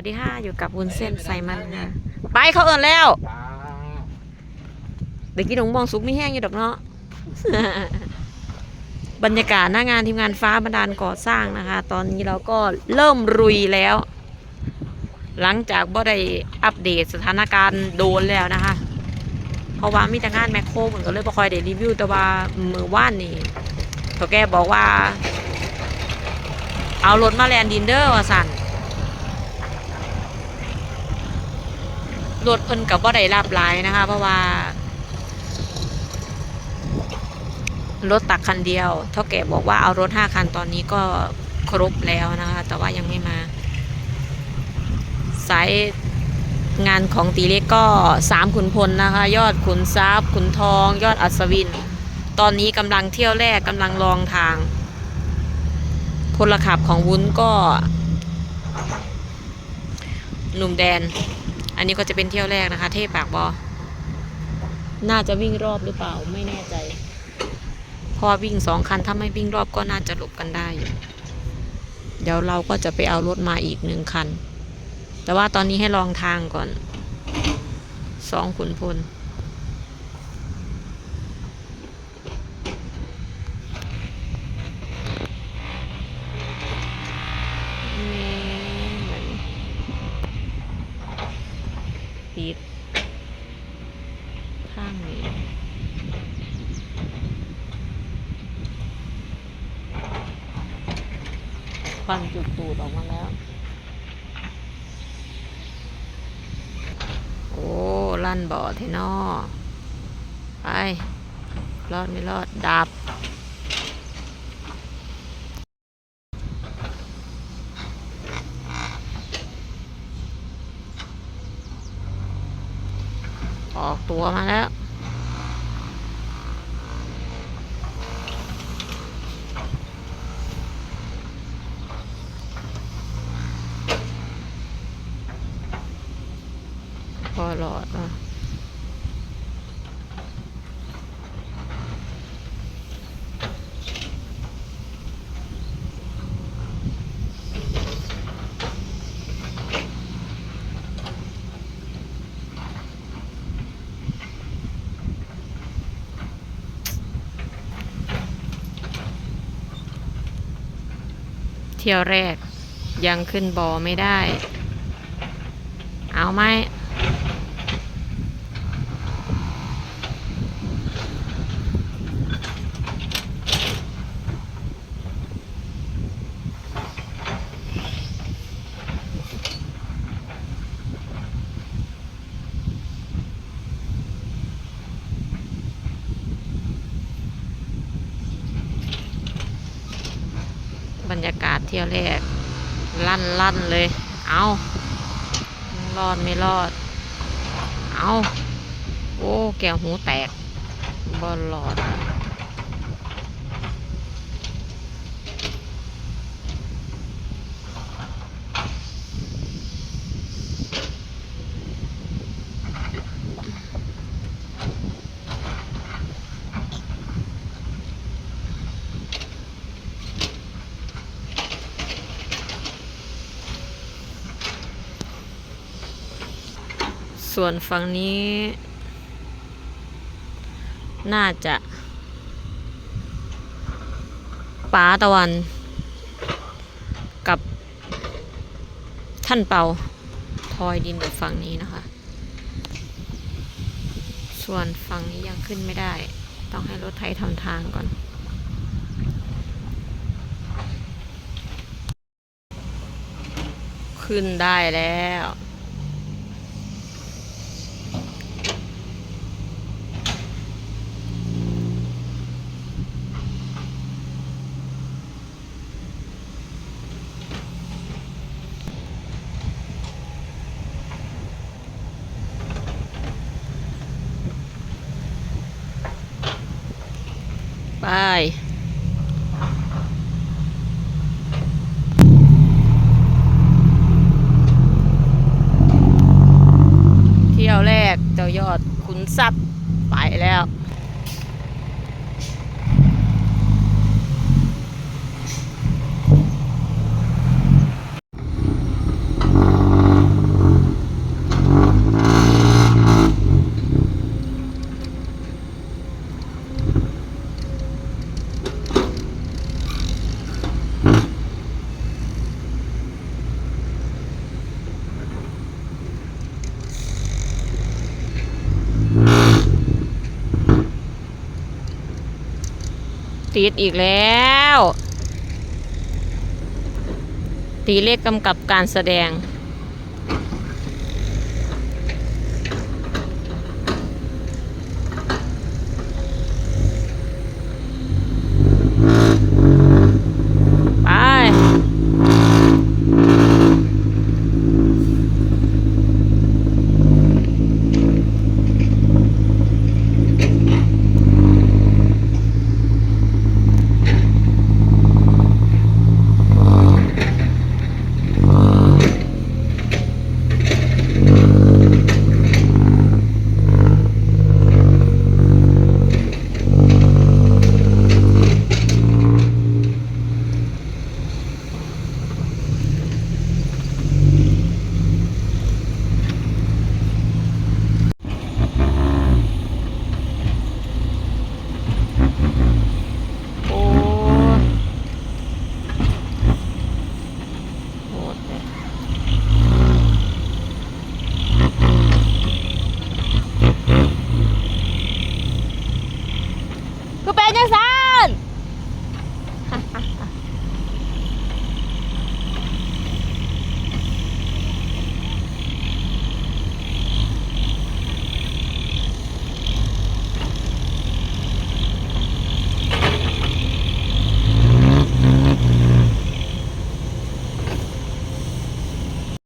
วัสดีค่ะอยู่กับวุ้นเส้นใส่มันค่ะไปเขาเอินแล้วเด็กกินหนมมองสุกไม่แห้งอยู่ดอกเนาะบรรยากาศหน้างานทีมงานฟ้าบันดาลก่อสร้างนะคะ ตอนนี้เราก็เริ่มรุยแล้ว หลังจากบ่ได้อัปเดตสถานการณ์โดนแล้วนะคะ เพราะว่ามีแต่งานแมคโครเหมือนก็เลยบ่คอยได้รีวิวแต่ว่ามือว่านนี่เขาแกบอกว่า เอารถมาแลนดินเดอร์ว่าสั่น รถเพิ่นกับบ่ได้รับหลายนะคะ เพราะว่ารถตักคันเดียว เท่าแก่บอกว่าเอารถห้าคันตอนนี้ก็ครบแล้วนะคะ แต่ว่ายังไม่มา สายงานของตีเล็กก็สามขุนพลนะคะ ยอดขุนทรัพย์ขุนทอง ยอดอัศวิน ตอนนี้กำลังเที่ยวแรกกำลังลองทางพลขับของวุ้นก็ หนุ่มแดน อันนี้ก็จะเป็นเที่ยวแรกนะคะ เทพปากบอ น่าจะวิ่งรอบหรือเปล่าไม่แน่ใจเพราะวิ่งสองคันถ้าไม่วิ่งรอบก็น่าจะหลบกันได้อยู่เดี๋ยวเราก็จะไปเอารถมาอีกหนึ่งคัน แต่ว่าตอนนี้ให้ลองทางก่อนสองขุนพล เหมือน ปิดข้างนี้ ควันจุดตูดออกมาแล้ว โอ้ ลั่นบ่อเทนอไป รอดไม่รอด ดับ ออกตัวมาแล้วพอหลอดอะ ที่ยวแรก ยังขึ้นบอไม่ได้ เอาไหม รรยากาศเที่ยวแรก ลั่นลั่นเลย เอารอดไม่รอด เอาโอ้ แก้วหูแตกบอลหลอด ส่วนฝั่งนี้ น่าจะป๋าตะวัน กับท่านเปาทอยดินอยู่ฝั่งนี้นะคะ ส่วนฝั่งนี้ยังขึ้นไม่ได้ ต้องให้รถไถทำทางก่อนขึ้นได้แล้ว เที่ยวแรกเจ้ายอดขุนทรัพย์ไปแล้ว ติดอีกแล้ว ตีเลขกำกับการแสดง